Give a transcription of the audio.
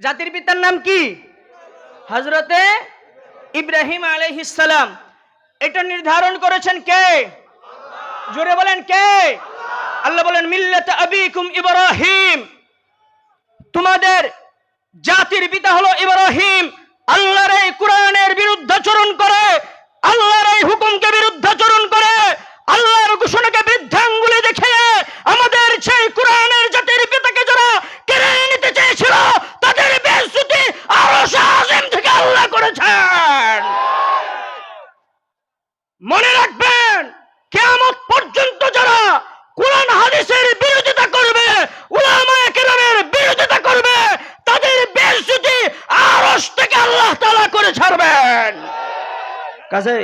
জাতির পিতার নাম কি? হজরতে ইব্রাহিম আলহিসাম এটা নির্ধারণ করেছেন কে? জোরে বলেন কে? আল্লাহ বলেন, মিল্লাত আবিকুম ইব্রাহিম। তোমাদের জাতির পিতা হলো ইব্রাহিম। মনে রাখবেন কেমন পর্যন্ত যারা কোরআন, হাদিসের বিরোধিতা করবে, উলামায়ে বিরোধিতা করবে, তাদের বেশি আরস থেকে আল্লাহ তালা করে ছাড়বেন। কাজে